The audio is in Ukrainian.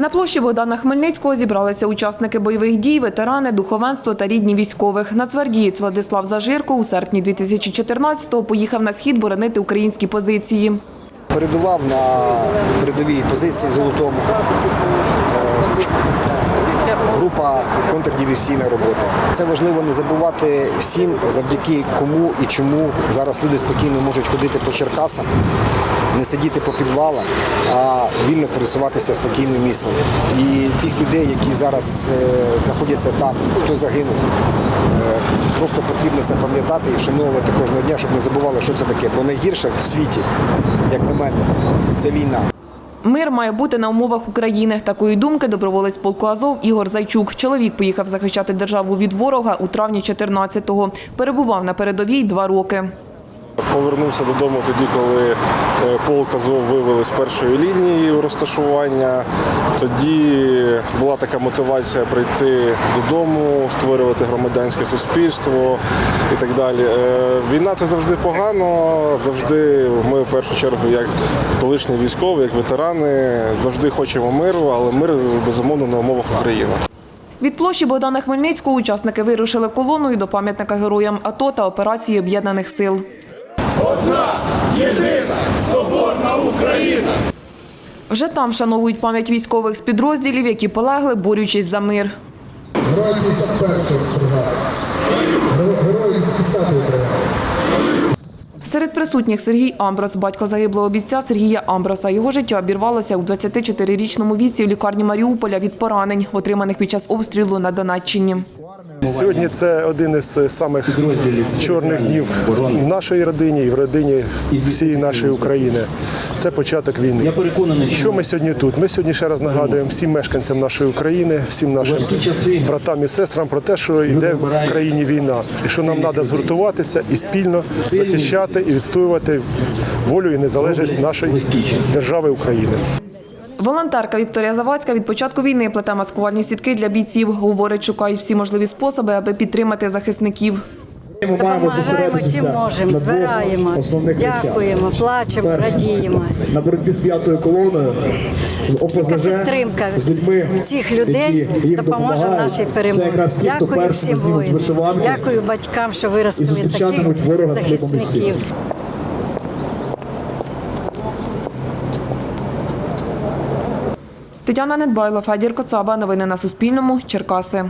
На площі Богдана Хмельницького зібралися учасники бойових дій, ветерани, духовенство та рідні військових. Нацгвардієць Владислав Зажирко у серпні 2014-го поїхав на схід боронити українські позиції. передував на передовій позиції в Золотому. Е, Група контрдиверсійна робота. Це важливо не забувати всім, завдяки кому і чому зараз люди спокійно можуть ходити по Черкасам, не сидіти по підвалам, а вільно пересуватися спокійним місцем. І тих людей, які зараз е, знаходяться там, хто загинув, е, просто потрібно це пам'ятати і вшановувати кожного дня, щоб не забували, що це таке. Бо найгірше в світі, як на мене, це війна. Мир має бути на умовах України. Такої думки доброволець полку Азов Ігор Зайчук. Чоловік поїхав захищати державу від ворога у травні 14-го. Перебував на передовій два роки. Повернувся додому тоді, коли е, полк Азов вивели з першої лінії розташування. Тоді була така мотивація прийти додому, створювати громадянське суспільство і так далі. Е, Війна це завжди погано. Завжди ми в першу чергу, як колишні військові, як ветерани, завжди хочемо миру, але мир безумовно на умовах України. Від площі Богдана Хмельницького учасники вирушили колоною до пам'ятника героям АТО та операції Об'єднаних сил. Вже там вшановують пам'ять військових з підрозділів, які полегли, борючись за мир. Герої 51-ї бригади. Герої з 50-ї бригади. Серед присутніх Сергій Амброс, батько загиблого бійця Сергія Амброса. Його життя обірвалося у 24-річному віці в лікарні Маріуполя від поранень, отриманих під час обстрілу на Донеччині. Сьогодні це один із самих чорних днів в нашій родині і в родині всієї нашої України. Це початок війни. Я переконаний, що ми сьогодні тут? Ми сьогодні ще раз нагадуємо всім мешканцям нашої України, всім нашим братам і сестрам про те, що йде в країні війна, і що нам треба згуртуватися і спільно захищати і відстоювати волю і незалежність нашої держави України. Волонтерка Вікторія Завадська від початку війни плете маскувальні сітки для бійців. Говорить, шукають всі можливі способи, аби підтримати захисників. Допомагаємо чим можемо, збираємо, дякуємо, плачемо, радіємо. На боротьбі з п'ятою колоною з ОПЗЖ, підтримка з людьми, всіх людей допоможе нашій Це перемозі. якраз ті, хто Дякую всім воїнам. Дякую батькам, що і виростили таких зустрічатимуть ворога з липом у захисників. Тетяна Недбайло, Федір Коцаба. Новини на Суспільному. Черкаси.